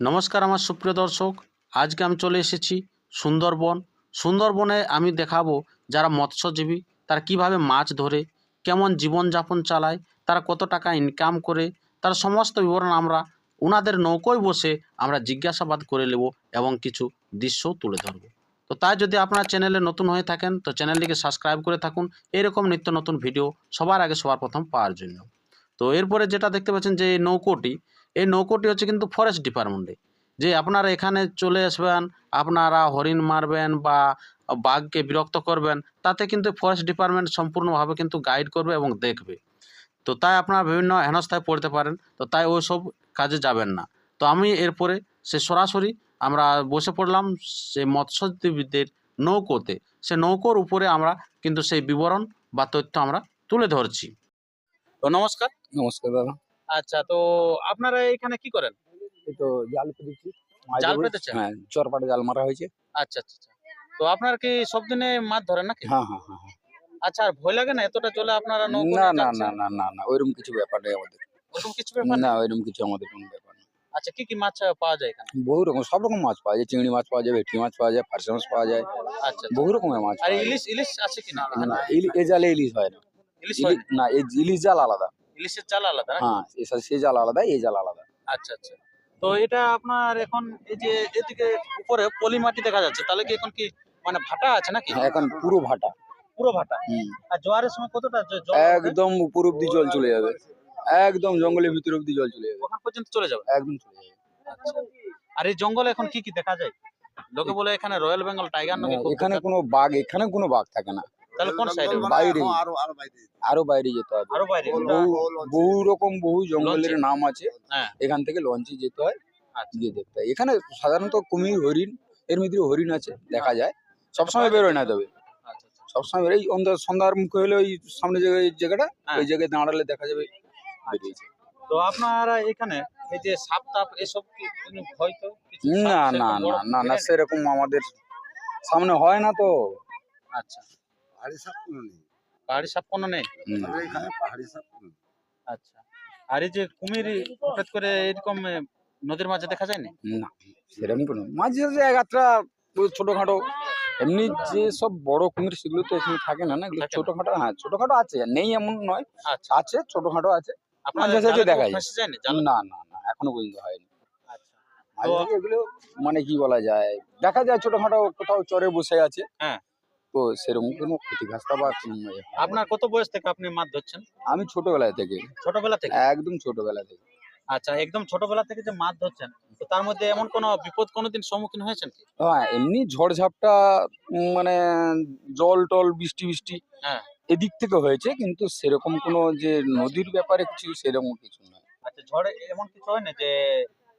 নমস্কার আমার সুপ্রিয় দর্শক। আজকে আমি চলে এসেছি সুন্দরবন। সুন্দরবনে আমি দেখাবো যারা মৎস্যজীবী, তারা কীভাবে মাছ ধরে, কেমন জীবনযাপন চালায়, তারা কত টাকা ইনকাম করে, তার সমস্ত বিবরণ আমরা ওনাদের নৌকোয় বসে আমরা জিজ্ঞাসাবাদ করে নেব এবং কিছু দৃশ্যও তুলে ধরবো। তো তাই যদি আপনার চ্যানেলে নতুন হয়ে থাকেন, তো চ্যানেলটিকে সাবস্ক্রাইব করে থাকুন। এরকম নিত্য নতুন ভিডিও সবার আগে সবার প্রথম পাওয়ার জন্য। তো এরপরে যেটা দেখতে পাচ্ছেন যে নৌকোটি এই নৌকোটি হচ্ছে কিন্তু ফরেস্ট ডিপার্টমেন্টে যে আপনারা এখানে চলে আসবেন, আপনারা হরিণ মারবেন বা বাঘকে বিরক্ত করবেন, তাতে কিন্তু ফরেস্ট ডিপার্টমেন্ট সম্পূর্ণভাবে কিন্তু গাইড করবে এবং দেখবে। তো তাই আপনারা বিভিন্ন হেনস্থায় পড়তে পারেন, তো তাই ওই সব কাজে যাবেন না। তো আমি এরপরে সে সরাসরি আমরা বসে পড়লাম সে মৎস্যজীবীদের নৌকোতে। সে নৌকোর উপরে আমরা কিন্তু সেই বিবরণ বা তথ্য আমরা তুলে ধরছি। তো নমস্কার। নমস্কার দাদা। আচ্ছা তো আপনারা এখানে কি করেন? এই তো জাল পেতেছি। জাল পেতেছেন? হ্যাঁ চরপাটে জাল মারা হয়েছে। আচ্ছা আচ্ছা আচ্ছা। তো আপনার কি সব দিনে মাছ ধরেন নাকি? হ্যাঁ হ্যাঁ হ্যাঁ হ্যাঁ। আচ্ছা আর ভয় লাগে না? এতটা চলে আপনারা নৌকো না না না না না না ওইরকম কিছু ব্যাপার নেই আমাদের। ওরকম কিছু ব্যাপার না ওইরকম কিছু আমাদের কোনো ব্যাপার নেই। আচ্ছা কি কি মাছ পাওয়া যায় এখানে? বহু রকম সব রকম মাছ পাওয়া যায়। চিংড়ি মাছ পাওয়া যায় ভেটকি মাছ পাওয়া যায় ফারসা মাছ পাওয়া যায়। আচ্ছা বহু রকমের মাছ আর ইলিশ ইলিশ আছে কি না না জালে ইলিশ হয় না। ইলিশ না এই ইলিশ জাল আলাদা। ইলিশের চাল আলাদা হ্যাঁ সেই জাল আলাদা এই জাল আলাদা। আচ্ছা আচ্ছা। তো এটা আপনার এখন এই যে এদিকে উপরে পলি মাটি দেখা যাচ্ছে তাহলে কি এখন কি মানে ভাটা আছে নাকি? হ্যাঁ, এখন পুরো ভাটা। পুরো ভাটা? আর জোয়ারের সময় কতটা জল? একদম উপর অব্দি জল চলে যাবে। একদম জঙ্গলের ভিতর অব্দি জল চলে যাবে। ওখান পর্যন্ত চলে যাবে? একদম চলে যাবে। আচ্ছা। আর এই জঙ্গলে এখন কি কি দেখা যায়? লোকে বলে এখানে রয়্যাল বেঙ্গল টাইগার নাকি হ্যাঁ, এখানে কোনো বাঘ এখানে কোনো বাঘ থাকে না। তাহলে কোন সাইডে বাইরে আরও আরও বাইরে আরও বাইরে যেতে হবে। আরও বাইরে বহু বহু রকম বহু জঙ্গলের নাম আছে। হ্যাঁ। এখান থেকে লঞ্চে যেতে হয় আচ্ছা। গিয়ে দেখতে হয়। এখানে সাধারণত কুমির হরিণ এর মধ্যে হরিণ আছে দেখা যায়। সবসময় বেরোয় না তবে। আচ্ছা আচ্ছা। সবসময় বেরোয়। অন্ধ সন্ধ্যার মুখে হলে ওই সামনে জায়গায় এই জায়গাটা হ্যাঁ। ওই জায়গায় দাঁড়ালে দেখা যাবে বেরিয়েছে তো আপনারা এখানে এই যে সাপ টাপ এসব কি কোনো ভয় তো? না না না না না সেরকম আমাদের সামনে হয় না তো। আচ্ছা। পাহাড়ি সাপ কোনো নেই। পাহাড়ি সাপ কোনো নেই আমাদের এখানে পাহাড়ি সাপ কোনো নেই। আচ্ছা। আর এই যে কুমির হঠাৎ করে এরকম এ, নদীর মাঝে দেখা যায় না? না সেরকম কোনো মাঝে মাঝে এক আধটা ওই ছোটখাটো এমনি যে সব বড় কুমির সেগুলো তো এখানে থাকে না না? এগুলো থাকে না। ছোটখাটো হ্যাঁ ছোটখাটো আছে। নেই এমন নয় আচ্ছা। আছে ছোটখাটো আছে। আপনার দেখা যায়। ফেসে যায় না জাল? না না না এখনও পর্যন্ত হয়নি। আচ্ছা। মাঝে তো- মাঝে এগুলো মানে কি বলা যায় দেখা যায় ছোটখাটো কোথাও চরে বসে আছে। হ্যাঁ। সেরকম কোনো ক্ষতিগ্রস্ত বা। আপনার কত বয়স থেকে আপনি মাছ ধরছেন? আমি ছোটবেলায় থেকে। ছোটবেলা থেকে? একদম ছোটবেলা থেকে। আচ্ছা একদম ছোটবেলা থেকে যে মাছ ধরছেন তো তার মধ্যে এমন কোনো বিপদ কোনোদিন সম্মুখীন হয়েছেন কি? হ্যাঁ এমনি ঝড়ঝাপটা মানে জল টল বৃষ্টি বৃষ্টি হ্যাঁ। এদিক থেকে হয়েছে কিন্তু সেরকম কোনো যে নদীর ব্যাপারে কিছু সেরকম কিছু নয়। আচ্ছা ঝড়ে এমন কিছু হয় না যে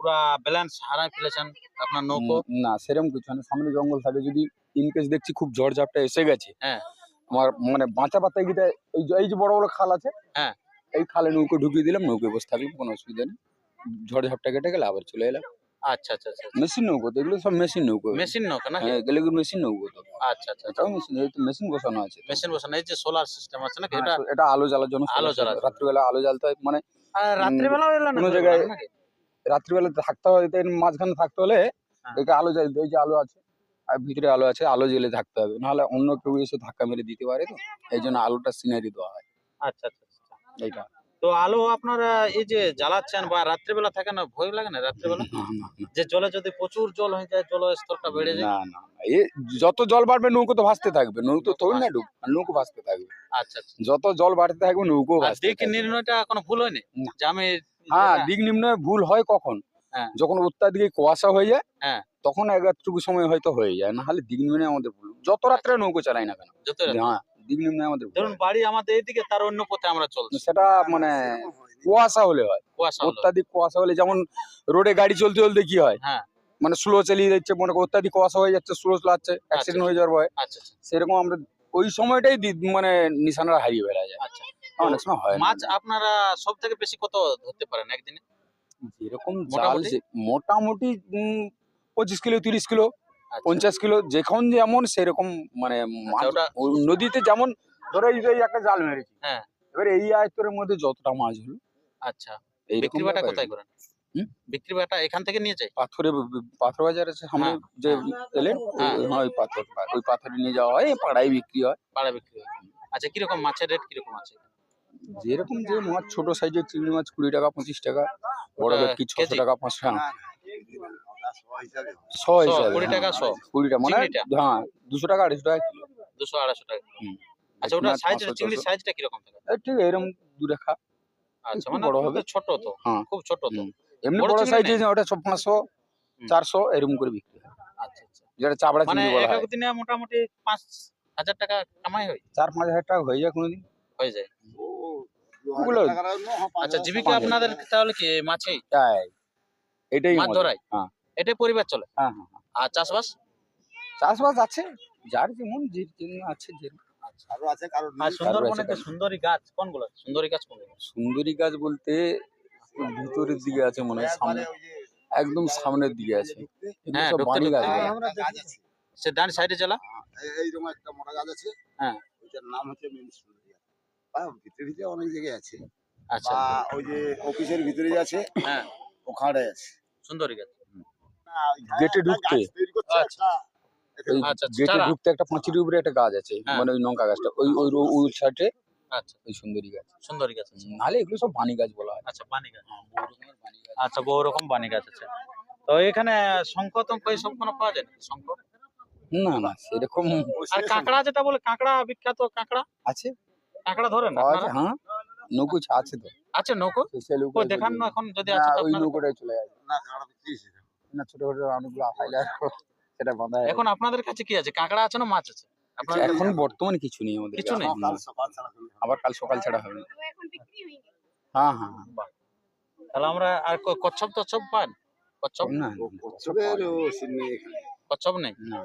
পুরা ব্যালেন্স হারায় ফেলেছেন আপনার নৌকো? না সেরকম কিছু না সামনে জঙ্গল থাকে যদি ইনকেস দেখছি খুব ঝড়ঝাপটা এসে গেছে। হ্যাঁ। আমার মানে বাঁচা পাতা গিয়ে এই যে এই যে বড় বড় খাল আছে হ্যাঁ। এই খালে নৌকো ঢুকিয়ে দিলাম নৌকোয় বসে থাকলাম কোনো অসুবিধা নেই। ঝড়ঝাপটা কেটে গেলে আবার চলে এলাম। আচ্ছা আচ্ছা আচ্ছা মেশিন নৌকো তো এগুলো সব মেশিন নৌকো। মেশিন নৌকা নাকি? হ্যাঁ এগুলো মেশিন নৌকো তো। আচ্ছা আচ্ছা এটাও মেশিন এই তো মেশিন বসানো আছে। মেশিন বসানো এই যে সোলার সিস্টেম আছে নাকি? হ্যাঁ, এটা এটা আলো জ্বালার জন্য আলো জ্বালার জন্য। রাত্রিবেলা আলো জ্বালতে হয় মানে আর রাত্রিবেলাও এলো না কোনো জায়গায়- রাত্রিবেলা থাকতে হয় মাঝখানে থাকতে হলে হ্যাঁ। এটা আলো জ্বালতে ওই যে আলো আছে। আর ভিতরে আলো আছে আলো জ্বেলে থাকতে হবে। নাহলে অন্য কেউ এসে ধাক্কা মেরে দিতে পারে তো এই জন্য আলোটা সিনারি দেওয়া হয়। আচ্ছা আচ্ছা আচ্ছা। এইটা। তো আলো আপনারা এই যে জ্বালাচ্ছেন বা রাত্রিবেলা থাকে না ভয় লাগে না রাত্রিবেলা? যে জলে যদি প্রচুর জল হয়ে যায় জল স্তরটা বেড়ে যায়? না না। এ যত জল বাড়বে নৌকো তো ভাসতে থাকবে। নৌকো তো না ডুব নৌকো ভাসতে থাকবে। আচ্ছা আচ্ছা। যত জল বাড়তে থাকবে নৌকো ভাসতে দিক নির্ণয়টা কোনো ভুল হয়নি? না। যে আমি হ্যাঁ দিক নিম্নে ভুল হয় কখন। যখন অত্যাধিক কুয়াশা হয়ে যায় হ্যাঁ। তখন এক একটুকু সময় হয়তো হয়ে যায়। না হলে দিক নিম্নে আমাদের ভুল। যত রাত্রে নৌকো চালাই না কেন? যত হ্যাঁ আমাদের ধরুন বাড়ি আমাদের এইদিকে তার অন্য পথে আমরা চলছি। সেটা মানে কুয়াশা হলে হয়। কুয়াশা অত্যাধিক কুয়াশা হলে যেমন রোডে গাড়ি চলতে চলতে কি হয়? হ্যাঁ। মানে স্লো চালিয়ে যাচ্ছে মনে করো অত্যাধিক কুয়াশা হয়ে যাচ্ছে স্লো চালাচ্ছে অ্যাক্সিডেন্ট হয়ে যাওয়ার ভয়। আচ্ছা আচ্ছা, সেরকম আমরা ওই সময়টাই দি- মানে নিশানারা হারিয়ে বেড়া যায়। আচ্ছা। অনেক সময় হয় মাছ আপনারা সব থেকে বেশি কত ধরতে পারেন একদিনে? যেরকম জাল মোটামুটি? পঁচিশ কিলো তিরিশ কিলো আচ্ছা, পঞ্চাশ কিলো যখন যেমন সেরকম মানে ওটা নদীতে যেমন ধরো এই একটা জাল মেরেছি হ্যাঁ। এবার এই আয়তরের মধ্যে যতটা মাছ হলো আচ্ছা এইরকম বিক্রি বাটা কোথায় করেন হুম? বিক্রি বাটা এখান থেকে নিয়ে যায় পাথরে পাথর বাজার আছে সামনে হ্যাঁ। যে এলেন হ্যাঁ। ওই- পাথর ওই পাথরে নিয়ে যাওয়া হয় পাড়ায় বিক্রি হয় পাড়া বিক্রি হয় আচ্ছা কীরকম মাছের রেট কীরকম আছে যেরকম যে মাছ ছোট সাইজের চিংড়ি মাছ কুড়ি টাকা পঁচিশ টাকা বড় ভেটকি ছশো টাকা পাঁচশো টাকা। ওটা শ হিসাবে হয়। শ হিসাবে। কুড়ি টাকা শ? কুড়ি টাকা মানে হ্যাঁ দুশো টাকা আড়াইশো টাকা কিলো। দুশো আড়াইশো টাকা আচ্ছা ওটা সাইজ চিংড়ির সাইজটা কীরকম থাকে? ঠিক এরকম দু রেখা। আচ্ছা মানে বড় হবে। ছোট তো। হ্যাঁ। খুব ছোট তো। এমনি বড় সাইজে ওটা পাঁচশো চারশো এরকম করে বিক্রি হয়। আচ্ছা আচ্ছা। যেটা চাবড়া মানে চিংড়ি বলা হয়। দিনে মোটামুটি পাঁচ হাজার টাকা কামাই হয়? চার পাঁচ হাজার টাকা হয়ে যায় কোনোদিন। হয়ে যায়। ওগুলো- হ্যাঁ, আচ্ছা জীবিকা আপনাদের তাহলে কি মাছেই? তাই। এটাই মাছ ধরাই? হ্যাঁ। এটাই পরিবার চলে? হ্যাঁ। আর চাষবাস? চাষবাস আছে। যার যেমন আছে। আর কারও। সুন্দরী গাছ কোনগুলো? সুন্দরী গাছ কোনগুলো? সুন্দরী গাছ বলতে ভিতরের দিকে আছে মনে হয় সামনে। একদম সামনের দিকে আছে। হ্যাঁ। গাছ। সে ডান সাইডে এই- এইরকম একটা মোটা গাছ আছে। হ্যাঁ। ওইটার নাম হচ্ছে মেন ভিতরে ভিতরে অনেক জায়গায় আছে। আচ্ছা। ওই যে অফিসের ভিতরে যে আছে হ্যাঁ। ওখানে আছে। সুন্দরী গাছ। গেটে ঢুকতে? করছে আচ্ছা। আচ্ছা, আচ্ছা, গেটে ঢুকতে একটা পাঁচিরের উপরে একটা গাছ আছে হ্যাঁ। মানে ওই লঙ্কা গাছটা। ওই ওই ওই সাইডে আচ্ছা। ওই সুন্দরী গাছ। সুন্দরী গাছ আছে। নাহলে এগুলো সব বাণী গাছ বলা হয়। আচ্ছা বানি গাছ। হ্যাঁ, গাছ। আচ্ছা বহু রকম বানি গাছ আছে। তো এখানে শঙ্খ টঙ্খ এইসব কোনো পাওয়া যায় না শঙ্খ? না না সেরকম আর কাঁকড়া যেটা বলে কাঁকড়া বিখ্যাত কাঁকড়া? আছে। কাঁকড়া ধরেন আপনারা? হ্যাঁ? নৌকো আছে তো। আছে নৌকো? সে নৌকো দেখান না এখন যদি আছে তো ওই আপনারা- নৌকোটাই চলে যায়। না, কাঁকড়া বিক্রি না ছোট ছোট অনেকগুলো আসাইলে সেটা বাঁধা এখন আপনাদের কাছে কি আছে? কাঁকড়া আছে না মাছ আছে? আপনাদের এখন বর্তমানে কিছু নেই আমাদের কিছু নেই? কাল সকাল ছাড়া আবার কাল সকাল ছাড়া হবে না। এখন বিক্রি হয়ে গেছে। হ্যাঁ হ্যাঁ। তাহলে আমরা আর কচ্ছপ টচ্ছপ পান? কচ্ছপ? না কচ্ছপের ও সিন এখানে। কচ্ছপ নেই? না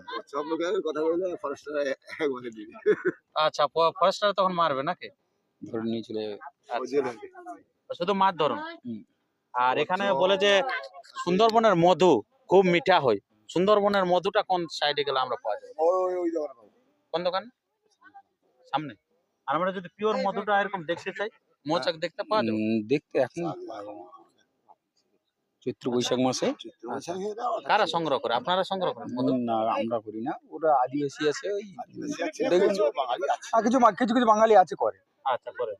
লোকের কথা বললে ফরেস্টার একবারে দিবে। আচ্ছা ফরেস্টার তখন মারবে নাকি? ধরে নিয়ে চলে যাবে। লোকে। শুধু মাছ ধরুন? আর এখানে বলে যে সুন্দরবনের মধু খুব মিঠা হয়। সুন্দরবনের মধুটা কোন সাইডে গেলে আমরা পাওয়া যাবে? কোন দোকান? সামনে। আর আমরা যদি পিওর মধুটা এরকম দেখতে চাই মৌচাক দেখতে পাওয়া যাবে? দেখতে এখন না। চৈত্র বৈশাখ মাসে? বৈশাখে কারা সংগ্রহ করে? আপনারা সংগ্রহ করেন মধু না আমরা করি না। ওরা আদিবাসী আছে ওই দেখুন। কিছু আর কিছু কিছু কিছু বাঙালি আছে করে। আচ্ছা করে।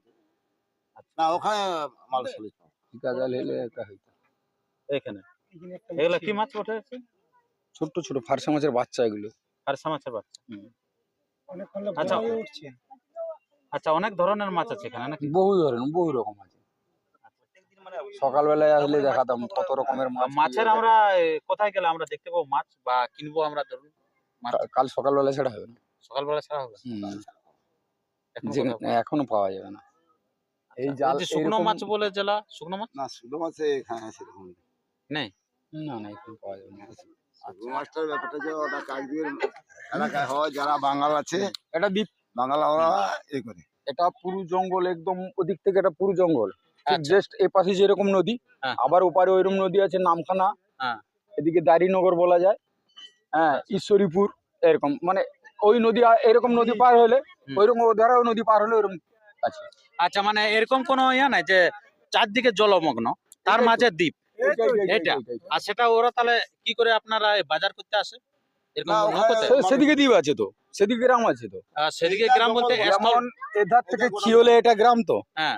না ওখানে মাল চলে ঠিকাদার হলে একটা হইতো এখানে? এগুলো কি মাছ ওঠে ছোট্ট ছোট ফারসা মাছের বাচ্চা এগুলো। আর সামাচের বাচ্চা? হুম। আচ্ছা। আচ্ছা অনেক ধরনের মাছ আছে এখানে নাকি? বহু ধরনের বহু রকম আছে। সকালবেলায় আসলে দেখাতাম কত রকমের মাছ মাছের আমরা কোথায় গেলে আমরা দেখতে পাবো মাছ বা কিনবো আমরা ধরুন? কাল সকালবেলা সেটা হবে না। সকালবেলা ছাড়া হবে। এখন পাওয়া যাবে না। এই আচ্ছা, জাল শুকনো মাছ বলে জেলা? শুকনো মাছ? না শুধু মাছে এখানে সেরকম নেই। নেই? না না এখন পাওয়া যাবে না। শুধু মাছটার ব্যাপারটা যে ওটা কাকদ্বীপের এলাকায় হয় যারা বাঙাল আছে এটা দ্বীপ। বাঙাল ওরা এ করে। এটা পুরো জঙ্গল একদম ওদিক থেকে এটা পুরো জঙ্গল। জাস্ট এ পাশে যেরকম নদী হ্যাঁ। আবার ওপারে ওইরকম নদী আছে নামখানা। হ্যাঁ। এদিকে দারিনগর বলা যায়। হ্যাঁ ঈশ্বরীপুর এরকম। মানে ওই নদী এরকম নদী পার হলে। ওইরকম ওধারে ওই নদী পার হলে ওইরকম আছে। আচ্ছা মানে এরকম কোনো ইয়া নাই যে চারদিকে জলমগ্ন তার মাঝে দ্বীপ। এটা? আর সেটা ওরা তাহলে কি করে আপনারা বাজার করতে আসে? সেদিকে দ্বীপ আছে তো। সেদিকে গ্রাম আছে তো। সেদিকে গ্রাম বলতে এধার থেকে এটা গ্রাম তো। হ্যাঁ।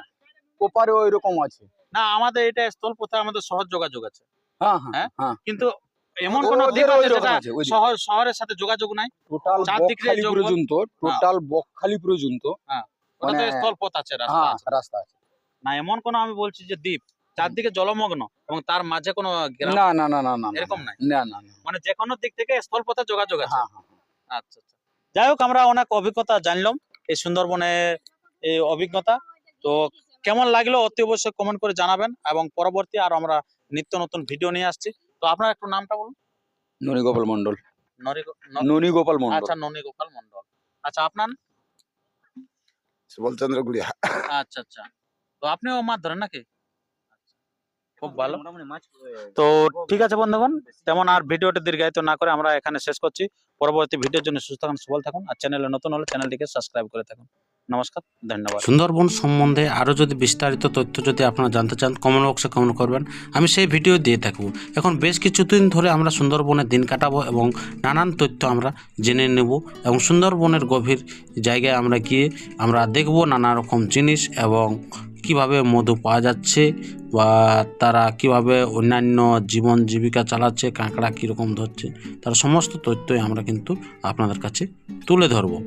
ওপারে ওই রকম আছে। না আমাদের এটা স্থল পথে আমাদের সহজ যোগাযোগ আছে। হ্যাঁ হ্যাঁ? হ্যাঁ? কিন্তু এমন ও- কোন ওদের দ্বীপ আছে যেটা আছে, ওই দিকে। শহর শহরের সাথে যোগাযোগ নাই। টোটাল চারদিকে বকখালি পর্যন্ত টোটাল বকখালি পর্যন্ত ওটাতে মানে- স্থল পথ আছে রাস্তা আছে। রাস্তা আছে। না এমন কোন আমি বলছি যে দ্বীপ চারদিকে জলমগ্ন এবং তার মাঝে কোনো না না না না না না, এরকম নাই? না না না। মানে যে কোনো দিক থেকে স্থল পথে যোগাযোগ আছে। আচ্ছা আচ্ছা। যাই হোক আমরা অনেক অভিজ্ঞতা জানলাম এই সুন্দরবনের এই অভিজ্ঞতা। তো কেমন লাগল অতি অবশ্যই কমেন্ট করে জানাবেন এবং পরবর্তী আর আমরা নিত্য নতুন ভিডিও নিয়ে আসছি। তো আপনার একটু নামটা বলুন। ননী গোপাল মন্ডল নরি ন- ননী গোপাল মন্ডল আচ্ছা ননী গোপাল মন্ডল আচ্ছা আপনার? সুবলচন্দ্র গুড়িয়া। আচ্ছা আচ্ছা। তো আপনিও মাছ ধরেন নাকি? খুব ভালো। তো ঠিক আছে বন্ধুগণ তেমন আর ভিডিওটি দীর্ঘায়িত না করে আমরা এখানে শেষ করছি। পরবর্তী ভিডিওর জন্য সুস্থ থাকুন সবল থাকুন আর চ্যানেলে নতুন হলে চ্যানেলটিকে সাবস্ক্রাইব করে থাকুন। নমস্কার, ধন্যবাদ। সুন্দরবন সম্বন্ধে আরও যদি বিস্তারিত তথ্য যদি আপনারা জানতে চান কমেন্ট বক্সে কমেন্ট করবেন। আমি সেই ভিডিও দিয়ে থাকব। এখন বেশ কিছুদিন ধরে আমরা সুন্দরবনে দিন কাটাবো এবং নানান তথ্য আমরা জেনে নেব এবং সুন্দরবনের গভীর জায়গায় আমরা গিয়ে আমরা দেখব নানা রকম জিনিস এবং কীভাবে মধু পাওয়া যাচ্ছে বা তারা কীভাবে অন্যান্য জীবন জীবিকা চালাচ্ছে, কাঁকড়া কীরকম ধরছে, তার সমস্ত তথ্যই আমরা কিন্তু আপনাদের কাছে তুলে ধরবো।